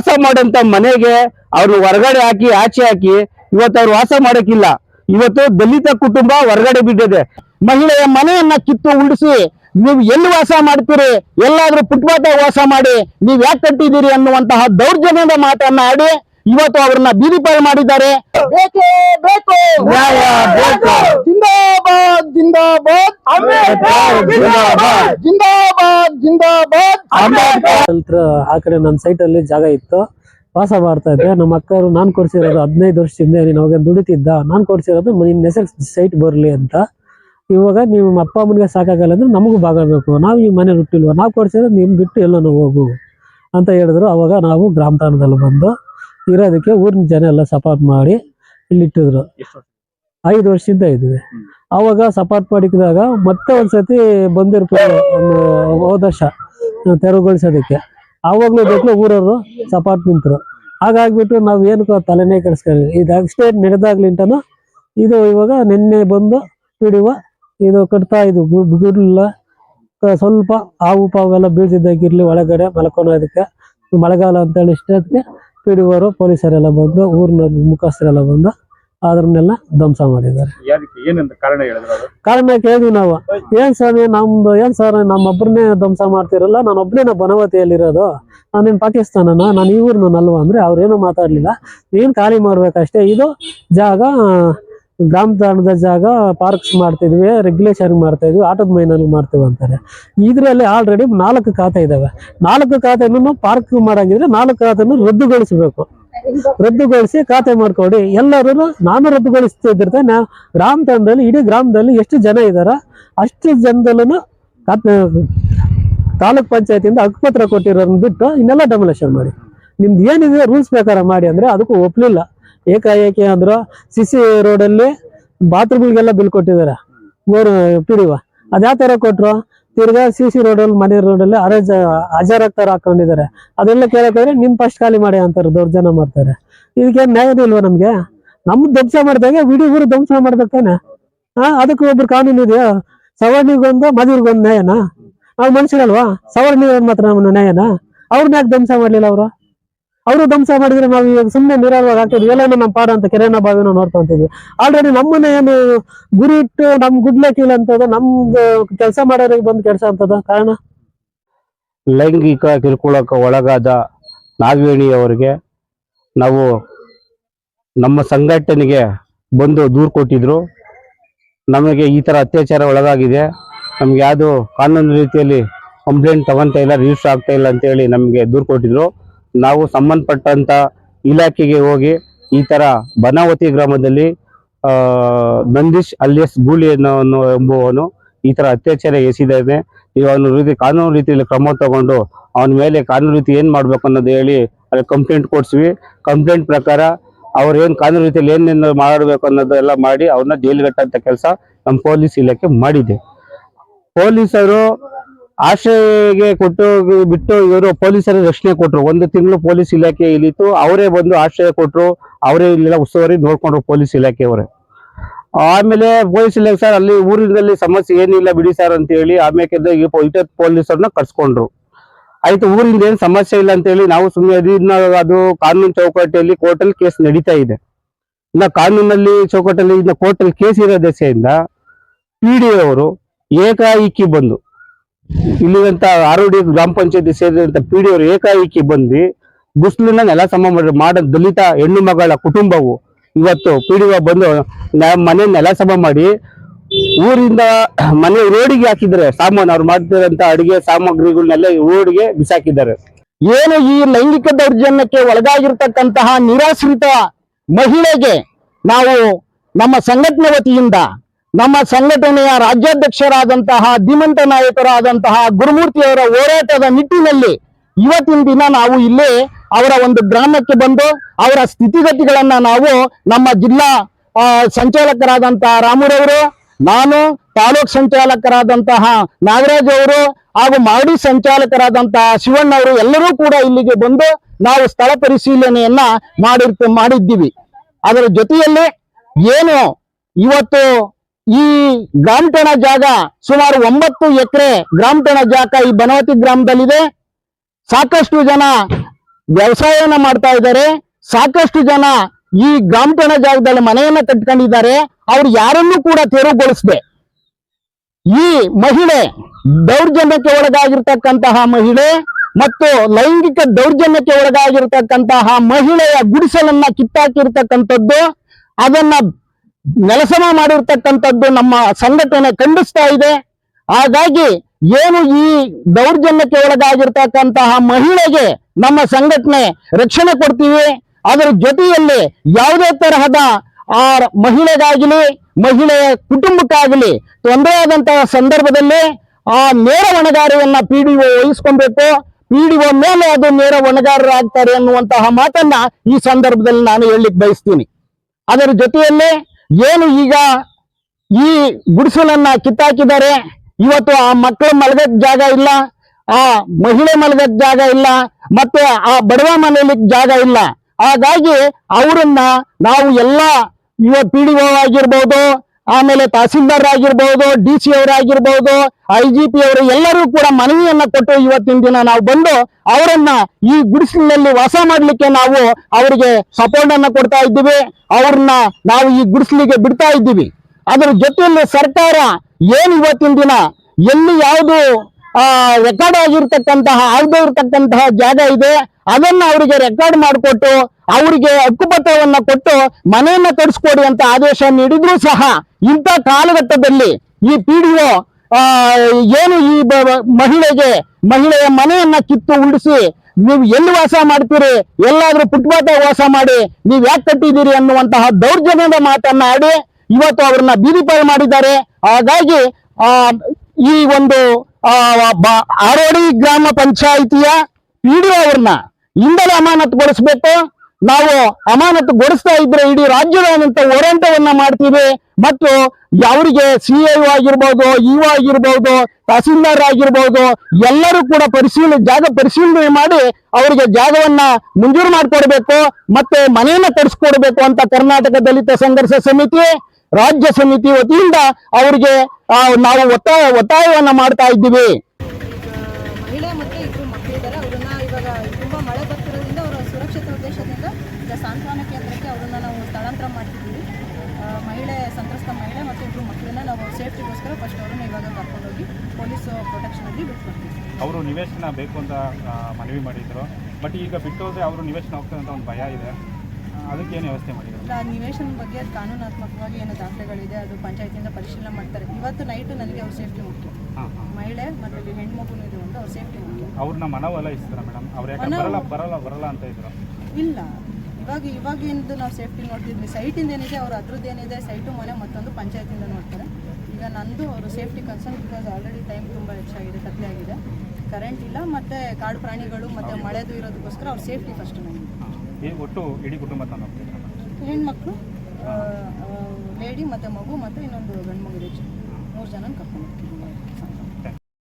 ವಾಸ ಮಾಡಂತ ಮನೆಗೆ ಅವ್ರು ಹೊರಗಡೆ ಹಾಕಿ ಆಚೆ ಹಾಕಿ ಇವತ್ತು ಅವ್ರು ವಾಸ ಮಾಡಕ್ಕಿಲ್ಲ. ಇವತ್ತು ದಲಿತ ಕುಟುಂಬ ಹೊರಗಡೆ ಬಿದ್ದಿದೆ ಮಹಿಳೆಯ ಮನೆಯನ್ನ ಕಿತ್ತು ಉಳಿಸಿ ನೀವು ಎಲ್ಲಿ ವಾಸ ಮಾಡ್ತೀರಿ? ಎಲ್ಲಾದ್ರೂ ಫುಟ್ಪಾತ್ ವಾಸ ಮಾಡಿ ನೀವ್ ಯಾಕೆ ಕಟ್ಟಿದ್ದೀರಿ ಅನ್ನುವಂತಹ ದೌರ್ಜನ್ಯದ ಮಾತನ್ನ ಆಡಿ ಇವತ್ತು ಅವ್ರನ್ನ ಬೀದಿ ಪಾಲು ಮಾಡಿದ್ದಾರೆ. ಬೇಕೇ ಬೇಕು. ಜಿಂದಾಬಾದ್ ಜಿಂದಾಬಾದ್. ಜಿಂದಾಬಾದ್. ಜಿಂದಾಬಾದ್ ಜಿಂದಾಬಾದ್. ನಂತರ ಆ ಕಡೆ ನನ್ನ ಸೈಟ್ ಅಲ್ಲಿ ಜಾಗ ಇತ್ತು. ವಾಸ ಮಾಡ್ತಾ ಇದ್ದೆ. ನಮ್ಮ ಅಕ್ಕವರು ನಾನ್ ಕೊಡ್ಸಿರೋದು ಹದಿನೈದು ವರ್ಷದಿಂದ ನೀನು ಅವಾಗ ದುಡಿತಿದ್ದ. ನಾನ್ ಕೊಡ್ಸಿರೋದು ನಿನ್ನ ಹೆಸರು ಸೈಟ್ ಬರಲಿ ಅಂತ. ಇವಾಗ ನೀವು ನಿಮ್ಮ ಅಪ್ಪ ಅಮ್ಮನಿಗೆ ಸಾಕಾಗಲ್ಲ ಅಂದ್ರೆ ನಮಗೂ ಭಾಗ ಬೇಕು ನಾವು ಈ ಮನೆ ಹುಟ್ಟಿಲ್ವ ನಾವು ಕೊಡ್ಸಿರೋದು ನಿಮ್ ಬಿಟ್ಟು ಎಲ್ಲೋ ಹೋಗು ಅಂತ ಹೇಳಿದ್ರು. ಅವಾಗ ನಾವು ಗ್ರಾಮ ತಾಣದಲ್ಲಿ ಬಂದು ಇರೋದಕ್ಕೆ ಊರಿನ ಜನ ಎಲ್ಲ ಸಪೋರ್ಟ್ ಮಾಡಿ ಇಲ್ಲಿಟ್ಟಿದ್ರು. ಐದು ವರ್ಷದಿಂದ ಇದ್ವಿ. ಅವಾಗ ಸಪಾಟ್ ಮಾಡಿಕ್ಕಿದಾಗ ಮತ್ತೆ ಒಂದ್ಸತಿ ಬಂದಿರ್ಬೋದು ಒಂದು ಹೋದ ವರ್ಷ ತೆರವುಗೊಳಿಸೋದಕ್ಕೆ. ಆವಾಗ್ಲೂ ಬೇಕು ಊರವರು ಸಪಾಟ್ ನಿಂತರು. ಹಾಗಾಗ್ಬಿಟ್ಟು ನಾವು ಏನಕ್ಕೂ ತಲೆನೇ ಕೆಡಿಸ್ಕೊಳ್ಳಿ ಇದು ಅಷ್ಟೇ ನಡೆದಾಗ್ಲಿಂಟನು ಇದು ಇವಾಗ ನಿನ್ನೆ ಬಂದು ಹಿಡಿಯುವ, ಇದು ಕಟ್ತಾ ಇದು ಗುಡ್ಲ ಸ್ವಲ್ಪ ಹಾವು ಪಾವೆಲ್ಲ ಬೀಳ್ತಿದ್ದಾಗಿರ್ಲಿ ಒಳಗಡೆ ಮಲ್ಕೊಳೋದಕ್ಕೆ ಮಳೆಗಾಲ ಅಂತೇಳಿ ಇಷ್ಟೇ ಪಿಡಿಯುವರು ಪೊಲೀಸರೆಲ್ಲ ಬಂದು ಊರಿನ ಮುಖಸ್ಥರೆಲ್ಲ ಬಂದು ಅದನ್ನೆಲ್ಲ ಧ್ವಂಸ ಮಾಡಿದ್ದಾರೆ. ಕಾರಣ ಕೇಳಿದ್ವಿ ನಾವು? ಏನ್ ಸ್ವಾಮಿ ನಮ್ದು ಏನ್ ಸರ್ ನಮ್ಮೊಬ್ಬರನ್ನೇ ಧ್ವಂಸ ಮಾಡ್ತಿರಲ್ಲ ನಾನು ಒಬ್ಬನೇ ಬನವತಿಯಲ್ಲಿರೋದು. ನಾನೇನ್ ಪಾಕಿಸ್ತಾನನ ನಾನು ಈ ಊರ್ನ ಅಲ್ವಾ ಅಂದ್ರೆ ಅವ್ರೇನು ಮಾತಾಡ್ಲಿಲ್ಲ. ಏನ್ ಖಾಲಿ ಮಾಡ್ಬೇಕಷ್ಟೇ. ಇದು ಜಾಗ ಗ್ರಾಮ ತಾಣದ ಜಾಗ ಪಾರ್ಕ್ಸ್ ಮಾಡ್ತಿದ್ವಿ ರೆಗ್ಯುಲೇಷನ್ ಮಾಡ್ತಾ ಇದ್ವಿ ಆಟದ ಮೈನಲ್ಲಿ ಮಾಡ್ತೀವಿ ಅಂತಾರೆ. ಇದರಲ್ಲಿ ಆಲ್ರೆಡಿ ನಾಲ್ಕು ಖಾತೆ ಇದಾವೆ. ನಾಲ್ಕು ಖಾತೆನೂ ಪಾರ್ಕ್ ಮಾಡಂಗಿದ್ರೆ ನಾಲ್ಕು ಖಾತೆನೂ ರದ್ದುಗೊಳಿಸಬೇಕು. ರದ್ದುಗೊಳಿಸಿ ಖಾತೆ ಮಾಡ್ಕೊಡಿ. ಎಲ್ಲರೂ ನಾನು ರದ್ದುಗೊಳಿಸ್ತಿದ್ದಿರ್ತೆ ನಾ ಗ್ರಾಮ ತಂಡದಲ್ಲಿ, ಇಡೀ ಗ್ರಾಮದಲ್ಲಿ ಎಷ್ಟು ಜನ ಇದಾರ ಅಷ್ಟು ಜನದಲ್ಲೂ ಖಾತೆ, ತಾಲೂಕ್ ಪಂಚಾಯತಿಯಿಂದ ಹಕ್ಕುಪತ್ರ ಕೊಟ್ಟಿರೋದನ್ನ ಬಿಟ್ಟು ಇನ್ನೆಲ್ಲ ಡೆಮೊಲೇಷನ್ ಮಾಡಿ. ನಿಮ್ದು ಏನಿದೆ ರೂಲ್ಸ್ ಪ್ರಕಾರ ಮಾಡಿ ಅಂದ್ರೆ ಅದಕ್ಕೂ ಒಪ್ಲಿಲ್ಲ. ಏಕಾಏಕಿ ಅಂದ್ರೆ ಸಿ ಸಿ ರೋಡಲ್ಲಿ ಬಾತ್ರೂಮ್ಗಳಿಗೆಲ್ಲ ಬಿಲ್ ಕೊಟ್ಟಿದ್ದಾರೆ. ಮೂರು ಪಿಡಿವ. ಅದ್ಯಾವ ತರ ಕೊಟ್ರು? ತಿರ್ಗಾ ಸಿ ಸಿ ರೋಡಲ್ಲಿ ಮನೆ ರೋಡಲ್ಲಿ ಅರೇಜ್ ಹಜಾರ್ ತರ ಹಾಕೊಂಡಿದ್ದಾರೆ. ಅದೆಲ್ಲ ಕೇಳಕ್ಕಾದ್ರೆ ನಿಮ್ ಫಸ್ಟ್ ಖಾಲಿ ಮಾಡಿ ಅಂತಾರೆ, ದೌರ್ಜನ್ಯ ಮಾಡ್ತಾರೆ. ಇದಕ್ಕೇನ್ ನ್ಯಾಯ ಇಲ್ವಾ ನಮ್ಗೆ? ನಮ್ ಧ್ವಂಸ ಮಾಡಿದಾಗ ಇಡೀ ಊರು ಧ್ವಂಸ ಮಾಡ್ಬೇಕಾನೆ ಹಾ ಅದಕ್ಕೆ ಒಬ್ರು ಕಾನೂನು ಇದೆಯಾ? ಸವರ್ಣಿಗೊಂದು ಮದುವೆಗೊಂದು ನ್ಯಾಯನಾ? ಅವ್ರು ಮನುಷ್ಯರಲ್ವಾ? ಸವರ್ಣಿಗೊಂದು ಮಾತ್ರ ನ್ಯಾಯನಾ? ಅವ್ರನ್ನ ಯಾಕೆ ಧ್ವಂಸ ಮಾಡ್ಲಿಲ್ಲ ಅವರು? ಅವರು ಧ್ವಂಸ ಮಾಡಿದ್ರೆ ನಾವು ಈಗ ಸುಮ್ಮನೆ ನೀರಾಗ ಹಾಕಿದ್ವಿ ಎಲ್ಲ ನಮ್ಮ ಪಾಡ ಅಂತ ಕೆರೆನ ಬಾವಿನ ನೋಡ್ಕೊಂತಿದ್ವಿ ಆಲ್ರೆಡಿ ನಮ್ಮನ್ನ ಏನು ಗುರಿ ಇಟ್ಟು ನಮ್ ಗುಡ್ಲಕ್ಕಿಲ್ಲ ಅಂತದ, ನಮ್ದು ಕೆಲಸ ಮಾಡೋರಿಗೆ ಬಂದು ಕೆಲಸ ಅಂತದ ಕಾರಣ? ಲೈಂಗಿಕ ಕಿರುಕುಳಕ್ಕೆ ಒಳಗಾದ ನಾಗವೇಣಿಯವರಿಗೆ ನಾವು ನಮ್ಮ ಸಂಘಟನೆಗೆ ಬಂದು ದೂರು ಕೊಟ್ಟಿದ್ರು. ನಮಗೆ ಈ ತರ ಅತ್ಯಾಚಾರ ಒಳಗಾಗಿದೆ. ನಮ್ಗೆ ಯಾವುದು ಕಾನೂನು ರೀತಿಯಲ್ಲಿ ಕಂಪ್ಲೇಂಟ್ ತಗೊಂತ ಇಲ್ಲ, ರಿಜಿಸ್ಟರ್ ಆಗ್ತಾ ಇಲ್ಲ ಅಂತೇಳಿ ನಮಗೆ ದೂರು ಕೊಟ್ಟಿದ್ರು. ನಾವು ಸಂಬಂಧಪಟ್ಟಂತ ಇಲಾಖೆಗೆ ಹೋಗಿ ಈ ತರ ಬನಾವತಿ ಗ್ರಾಮದಲ್ಲಿ ನಂದೀಶ್ ಅಲಿಯಸ್ ಗೂಳಿ ಅನ್ನೋ ಎಂಬುವನು ಈ ತರ ಅತ್ಯಾಚಾರ ಎಸಗಿದ್ದಾನೆ ಇವನು ರೀತಿ ಕಾನೂನು ರೀತಿಯಲ್ಲಿ ಕ್ರಮ ತಗೊಂಡು ಅವನ ಮೇಲೆ ಕಾನೂನು ರೀತಿ ಏನ್ ಮಾಡ್ಬೇಕು ಅನ್ನೋದು ಹೇಳಿ ಅಲ್ಲಿ ಕಂಪ್ಲೇಂಟ್ ಕೊಡ್ಸಿವಿ. ಕಂಪ್ಲೇಂಟ್ ಪ್ರಕಾರ ಅವ್ರು ಏನ್ ಕಾನೂನು ರೀತಿಯಲ್ಲಿ ಏನೇನು ಮಾಡಬೇಕು ಅನ್ನೋದೆಲ್ಲ ಮಾಡಿ ಅವ್ರನ್ನ ಜೈಲಿಗಟ್ಟಂತ ಕೆಲಸ ನಮ್ಮ ಪೊಲೀಸ್ ಇಲಾಖೆ ಮಾಡಿದೆ. ಪೊಲೀಸರು ಆಶ್ರಯಗೆ ಕೊಟ್ಟು ಬಿಟ್ಟು ಇವರು ಪೊಲೀಸರ ರಕ್ಷಣೆ ಕೊಟ್ಟರು ಒಂದು ತಿಂಗಳು ಪೊಲೀಸ್ ಇಲಾಖೆ ಇಲ್ಲಿತ್ತು. ಅವರೇ ಬಂದು ಆಶ್ರಯ ಕೊಟ್ಟರು ಅವರೇ ಇಲ್ಲೆಲ್ಲ ಉಸ್ತುವಾರಿ ನೋಡ್ಕೊಂಡ್ರು ಪೊಲೀಸ್ ಇಲಾಖೆಯವರೇ. ಆಮೇಲೆ ಪೊಲೀಸ್ ಇಲಾಖೆ ಸರ್, ಅಲ್ಲಿ ಊರಿನಲ್ಲಿ ಸಮಸ್ಯೆ ಏನಿಲ್ಲ ಬಿಡಿ ಸರ್ ಅಂತ ಹೇಳಿ ಆಮೇಲೆ ಇಟತ್ ಪೊಲೀಸರನ್ನ ಕರ್ಸ್ಕೊಂಡ್ರು. ಆಯ್ತು, ಊರಿಂದ ಏನು ಸಮಸ್ಯೆ ಇಲ್ಲ ಅಂತ ಹೇಳಿ ನಾವು ಸುಮ್ಮನೆ ಅದು ಕಾನೂನು ಚೌಕಟ್ಟಲ್ಲಿ ಕೋರ್ಟಲ್ಲಿ ಕೇಸ್ ನಡೀತಾ ಇದೆ. ಇಲ್ಲ ಕಾನೂನಲ್ಲಿ ಚೌಕಟ್ಟಲ್ಲಿ ಇನ್ನ ಕೋರ್ಟಲ್ಲಿ ಕೇಸ್ ಇರೋ ದೆಸೆಯಿಂದ ಪಿ ಡಿ ಅವರು ಏಕಾಏಕಿ ಬಂದು ಇಲ್ಲಿದಂತ ಆರೋಡಿ ಗ್ರಾಮ ಪಂಚಾಯತಿ ಸೇರಿದಂತ ಪಿ ಡಿ ಅವರು ಏಕಾಏಕಿ ಬಂದು ಗುಸ್ಲಿನ ನೆಲ ಸಮ ಮಾಡಿ ದಲಿತ ಹೆಣ್ಣು ಮಗಳ ಕುಟುಂಬವು ಇವತ್ತು ಪಿ ಡಿ ಬಂದು ಮನೆ ನೆಲ ಸಮ ಮಾಡಿ ಊರಿಂದ ಮನೆ ರೋಡಿಗೆ ಹಾಕಿದ್ದಾರೆ. ಸಾಮಾನು ಅವ್ರು ಮಾಡ್ತಿರೋಂತ ಅಡಿಗೆ ಸಾಮಗ್ರಿಗಳನ್ನೆಲ್ಲ ರೋಡ್ಗೆ ಬಿಸಾಕಿದ್ದಾರೆ. ಏನು ಈ ಲೈಂಗಿಕ ದೌರ್ಜನ್ಯಕ್ಕೆ ಒಳಗಾಗಿರ್ತಕ್ಕಂತಹ ನಿರಾಶ್ರಿತ ಮಹಿಳೆಗೆ ನಾವು ನಮ್ಮ ಸಂಘಟನೆ ವತಿಯಿಂದ ನಮ್ಮ ಸಂಘಟನೆಯ ರಾಜ್ಯಾಧ್ಯಕ್ಷರಾದಂತಹ ಧೀಮಂತ ನಾಯಕರಾದಂತಹ ಗುರುಮೂರ್ತಿಯವರ ಹೋರಾಟದ ನಿಟ್ಟಿನಲ್ಲಿ ಇವತ್ತಿನ ದಿನ ನಾವು ಇಲ್ಲಿ ಅವರ ಒಂದು ಗ್ರಾಮಕ್ಕೆ ಬಂದು ಅವರ ಸ್ಥಿತಿಗತಿಗಳನ್ನ ನಾವು ನಮ್ಮ ಜಿಲ್ಲಾ ಸಂಚಾಲಕರಾದಂತಹ ರಾಮುರವರು ನಾನು ತಾಲೂಕ್ ಸಂಚಾಲಕರಾದಂತಹ ನಾಗರಾಜ್ ಅವರು ಹಾಗೂ ಮಾಡಿ ಸಂಚಾಲಕರಾದಂತಹ ಶಿವಣ್ಣ ಅವರು ಎಲ್ಲರೂ ಕೂಡ ಇಲ್ಲಿಗೆ ಬಂದು ನಾವು ಸ್ಥಳ ಪರಿಶೀಲನೆಯನ್ನ ಮಾಡಿರ್ತ, ಮಾಡಿದ್ದೀವಿ. ಅದರ ಜೊತೆಯಲ್ಲಿ ಏನು ಇವತ್ತು ಈ ಗ್ರಾಮಠಣ ಜಾಗ ಸುಮಾರು ಒಂಬತ್ತು ಎಕರೆ ಗ್ರಾಮಠಣ ಜಾಗ ಈ ಬನವತಿ ಗ್ರಾಮದಲ್ಲಿದೆ. ಸಾಕಷ್ಟು ಜನ ವ್ಯವಸಾಯನ ಮಾಡ್ತಾ ಇದ್ದಾರೆ. ಸಾಕಷ್ಟು ಜನ ಈ ಗ್ರಾಮಠಣ ಜಾಗದಲ್ಲಿ ಮನೆಯನ್ನ ಕಟ್ಕೊಂಡಿದ್ದಾರೆ. ಅವ್ರು ಯಾರನ್ನೂ ಕೂಡ ತೆರವುಗೊಳಿಸದೆ. ಈ ಮಹಿಳೆ ದೌರ್ಜನ್ಯಕ್ಕೆ ಒಳಗಾಗಿರ್ತಕ್ಕಂತಹ ಮಹಿಳೆ ಮತ್ತು ಲೈಂಗಿಕ ದೌರ್ಜನ್ಯಕ್ಕೆ ಒಳಗಾಗಿರ್ತಕ್ಕಂತಹ ಮಹಿಳೆಯ ಗುಡಿಸಲನ್ನ ಕಿತ್ತಾಕಿರ್ತಕ್ಕಂಥದ್ದು. ಅದನ್ನ ನೆಲಸಮ ಮಾಡಿರ್ತಕ್ಕಂಥದ್ದು ನಮ್ಮ ಸಂಘಟನೆ ಖಂಡಿಸ್ತಾ ಇದೆ. ಹಾಗಾಗಿ ಏನು ಈ ದೌರ್ಜನ್ಯಕ್ಕೆ ಒಳಗಾಗಿರ್ತಕ್ಕಂತಹ ಮಹಿಳೆಗೆ ನಮ್ಮ ಸಂಘಟನೆ ರಕ್ಷಣೆ ಕೊಡ್ತೀವಿ. ಅದರ ಜೊತೆಯಲ್ಲಿ ಯಾವುದೇ ತರಹದ ಆ ಮಹಿಳೆಗಾಗಲಿ ಮಹಿಳೆಯ ಕುಟುಂಬಕ್ಕಾಗಲಿ ತೊಂದರೆಯಾದಂತಹ ಸಂದರ್ಭದಲ್ಲಿ ಆ ನೇರ ಹೊಣೆಗಾರಿಯನ್ನ ಪಿ ಡಿ ಒ ವಹಿಸ್ಕೊಬೇಕು. ಪಿ ಡಿ ಒ ಮೇಲೆ ಅದು ನೇರ ಹೊಣೆಗಾರರಾಗ್ತಾರೆ ಅನ್ನುವಂತಹ ಮಾತನ್ನ ಈ ಸಂದರ್ಭದಲ್ಲಿ ನಾನು ಹೇಳಲಿಕ್ಕೆ ಬಯಸ್ತೀನಿ. ಅದರ ಜೊತೆಯಲ್ಲಿ ಏನು ಈಗ ಈ ಗುಡಿಸಲನ್ನ ಕಿತ್ತಾಕಿದ್ದಾರೆ ಇವತ್ತು ಆ ಮಕ್ಕಳು ಮಲಗಕ್ ಜಾಗ ಇಲ್ಲ, ಆ ಮಹಿಳೆ ಮಲಗಕ್ ಜಾಗ ಇಲ್ಲ, ಮತ್ತೆ ಆ ಬಡವ ಮನೆಯಲ್ಲಿ ಜಾಗ ಇಲ್ಲ. ಹಾಗಾಗಿ ಅವರನ್ನ ನಾವು ಎಲ್ಲ ಇವ ಪಿ ಡಿ ಆಮೇಲೆ ತಹಸೀಲ್ದಾರ್ ಆಗಿರ್ಬಹುದು ಡಿ ಸಿ ಅವರಾಗಿರ್ಬೋದು ಐ ಜಿ ಪಿ ಅವರು ಎಲ್ಲರೂ ಕೂಡ ಮನವಿಯನ್ನ ಕೊಟ್ಟು ಇವತ್ತಿನ ದಿನ ನಾವು ಬಂದು ಅವರನ್ನ ಈ ಗುಡಿಸಲಿನಲ್ಲಿ ವಾಸ ಮಾಡಲಿಕ್ಕೆ ನಾವು ಅವರಿಗೆ ಸಪೋರ್ಟ್ ಅನ್ನ ಕೊಡ್ತಾ ಇದ್ದೀವಿ. ಅವ್ರನ್ನ ನಾವು ಈ ಗುಡಿಸಲಿಗೆ ಬಿಡ್ತಾ ಇದ್ದೀವಿ. ಅದರ ಜೊತೆಯಲ್ಲಿ ಸರ್ಕಾರ ಏನು ಇವತ್ತಿನ ದಿನ ಎಲ್ಲಿ ಯಾವುದು ರೆಕಾರ್ಡ್ ಆಗಿರ್ತಕ್ಕಂತಹ, ಆಗದೇ ಇರತಕ್ಕಂತಹ ಜಾಗ ಇದೆ, ಅದನ್ನ ಅವರಿಗೆ ರೆಕಾರ್ಡ್ ಮಾಡಿಕೊಟ್ಟು, ಅವರಿಗೆ ಹಕ್ಕುಪತ್ರವನ್ನ ಕೊಟ್ಟು ಮನೆಯನ್ನ ಕಟ್ಸ್ಕೊಡಿ ಅಂತ ಆದೇಶ ನೀಡಿದ್ರು ಸಹ ಇಂಥ ಕಾಲಘಟ್ಟದಲ್ಲಿ ಈ ಪಿ ಡಿ ಒ ಏನು ಈ ಮಹಿಳೆಗೆ, ಮಹಿಳೆಯ ಮನೆಯನ್ನ ಕಿತ್ತು ಉಳಿಸಿ ನೀವು ಎಲ್ಲಿ ವಾಸ ಮಾಡ್ತೀರಿ? ಎಲ್ಲಾದ್ರೂ ಫುಟ್ಪಾತ್ ವಾಸ ಮಾಡಿ ನೀವ್ ಯಾಕೆ ಕಟ್ಟಿದ್ದೀರಿ ಅನ್ನುವಂತಹ ದೌರ್ಜನ್ಯದ ಮಾತನ್ನ ಆಡಿ ಇವತ್ತು ಅವ್ರನ್ನ ಬೀದಿ ಪಾಲು ಮಾಡಿದ್ದಾರೆ. ಹಾಗಾಗಿ, ಆ, ಈ ಒಂದು ಆರೋಡಿ ಗ್ರಾಮ ಪಂಚಾಯಿತಿಯ ಪಿ ಡಿ ಅವ್ರನ್ನ ಇಂದಲೇ ಅಮಾನತುಗೊಳಿಸ್ಬೇಕು. ನಾವು ಅಮಾನತುಗೊಳಿಸ್ತಾ ಇದ್ರೆ ಇಡೀ ರಾಜ್ಯದಾದ್ಯಂತ ಹೋರಾಟವನ್ನ ಮಾಡ್ತೀವಿ. ಮತ್ತು ಅವರಿಗೆ ಸಿ ಐ ಆಗಿರ್ಬೋದು ಇ ಆಗಿರ್ಬೋದು, ತಹಸೀಲ್ದಾರ್ ಆಗಿರ್ಬೋದು, ಎಲ್ಲರೂ ಕೂಡ ಪರಿಶೀಲನೆ ಜಾಗ ಪರಿಶೀಲನೆ ಮಾಡಿ ಅವರಿಗೆ ಜಾಗವನ್ನ ಮಂಜೂರು ಮಾಡಿಕೊಡ್ಬೇಕು ಮತ್ತೆ ಮನೆಯನ್ನ ತರಿಸ್ಕೊಡ್ಬೇಕು ಅಂತ ಕರ್ನಾಟಕ ದಲಿತ ಸಂಘರ್ಷ ಸಮಿತಿ, ರಾಜ್ಯ ಸಮಿತಿ ವತಿಯಿಂದ ಅವರಿಗೆ ನಾವು ಒತ್ತಾಯ, ಒತ್ತಾಯವನ್ನ ಮಾಡ್ತಾ ಇದ್ದೀವಿ ಮಹಿಳೆ ಮತ್ತು ಇಬ್ಬರು ಮಕ್ಕಳಿದ್ದಾರೆ ಅವರನ್ನ ಇವಾಗ ತುಂಬ ಮಳೆ ಬರ್ತಿರೋದ್ರಿಂದ ಅವರ ಸುರಕ್ಷತೆ ಉದ್ದೇಶದಿಂದ ಈಗ ಸಾಂತ್ವನ ಕೇಂದ್ರಕ್ಕೆ ಅವರನ್ನ ನಾವು ಸ್ಥಳಾಂತರ ಮಾಡ್ತಿದ್ದೀವಿ ಆ, ಮಹಿಳೆ ಸಂತ್ರಸ್ತ ಮಹಿಳೆ ಮತ್ತು ಇಬ್ಬರು ಮಕ್ಕಳನ್ನ ನಾವು ಅವರನ್ನ ಇವಾಗ ಕರ್ಕೊಂಡೋಗಿ ಪೊಲೀಸ್ ಪ್ರೊಟೆಕ್ಷನಲ್ಲಿ ಬಿಟ್ಕೊಡ್ತೀವಿ ಅವರು ನಿವೇಶನ ಬೇಕು ಅಂತ ಮನವಿ ಮಾಡಿದ್ರು. ಬಟ್ ಈಗ ಬಿಟ್ಟು ಹೋದ್ರೆ ಅವರು ನಿವೇಶನ ಹೋಗ್ತಾರೆ ಅಂತ ಒಂದು ಭಯ ಇದೆ. ಅದಕ್ಕೆ ಏನು ವ್ಯವಸ್ಥೆ ಮಾಡಿದ್ರು? ನಿವೇಶನ ಬಗ್ಗೆ ಕಾನೂನಾತ್ಮಕವಾಗಿ ಏನು ದಾಖಲೆಗಳಿದೆ ಅದು ಪಂಚಾಯತಿಯಿಂದ ಪರಿಶೀಲನೆ ಮಾಡ್ತಾರೆ. ಇವತ್ತು ನೈಟು ನನಗೆ ಅವ್ರ ಸೇಫ್ಟಿ ಮುಖ್ಯ ಮಹಿಳೆ ಮತ್ತು ಇಲ್ಲಿ ಹೆಣ್ಮಗುನೂ ಇದೆ ಒಂದು ಅವ್ರ ಸೇಫ್ಟಿ ಮುಖ್ಯ ಅವ್ರನ್ನ ಮನವಲ್ಲ ಇಸ್ತಾರ ಮೇಡಮ್? ಅವ್ರು ಯಾಕೆ ಬರಲ್ಲ ಬರಲ್ಲ ಬರಲ್ಲ ಅಂತ ಇದ್ರು? ಇಲ್ಲ. ಇವಾಗ ಇವಾಗಿಂದು ನಾವು ಸೇಫ್ಟಿ ನೋಡ್ತಿದ್ವಿ. ಸೈಟಿಂದ ಏನಿದೆ ಅವ್ರ ಅದ್ರದ್ದು ಏನಿದೆ ಸೈಟು ಮನೆ ಮತ್ತೊಂದು ಪಂಚಾಯತಿಂದ ನೋಡ್ತಾರೆ. ಈಗ ನಂದು ಅವರು safety concern because already time ತುಂಬ ಹೆಚ್ಚಾಗಿದೆ ಕತ್ಲೆ ಆಗಿದೆ. ಕರೆಂಟ್ ಇಲ್ಲ ಮತ್ತು ಕಾಡು ಪ್ರಾಣಿಗಳು ಮತ್ತು ಮಳೆದು ಇರೋದಕ್ಕೋಸ್ಕರ ಅವ್ರ ಸೇಫ್ಟಿ ಫಸ್ಟ್ ನನಗೆ ಒಟ್ಟು ಇಡೀ ಕುಟುಂಬ ಹೆಣ್ಮಕ್ಳು ಲೇಡಿ ಮತ್ತು ಮಗು ಮತ್ತು ಇನ್ನೊಂದು ಗಂಡು ಮಗು ಮೂರು ಜನ ಕರ್ಕೊಂಡು ಹೋಗ್ತೀವಿ.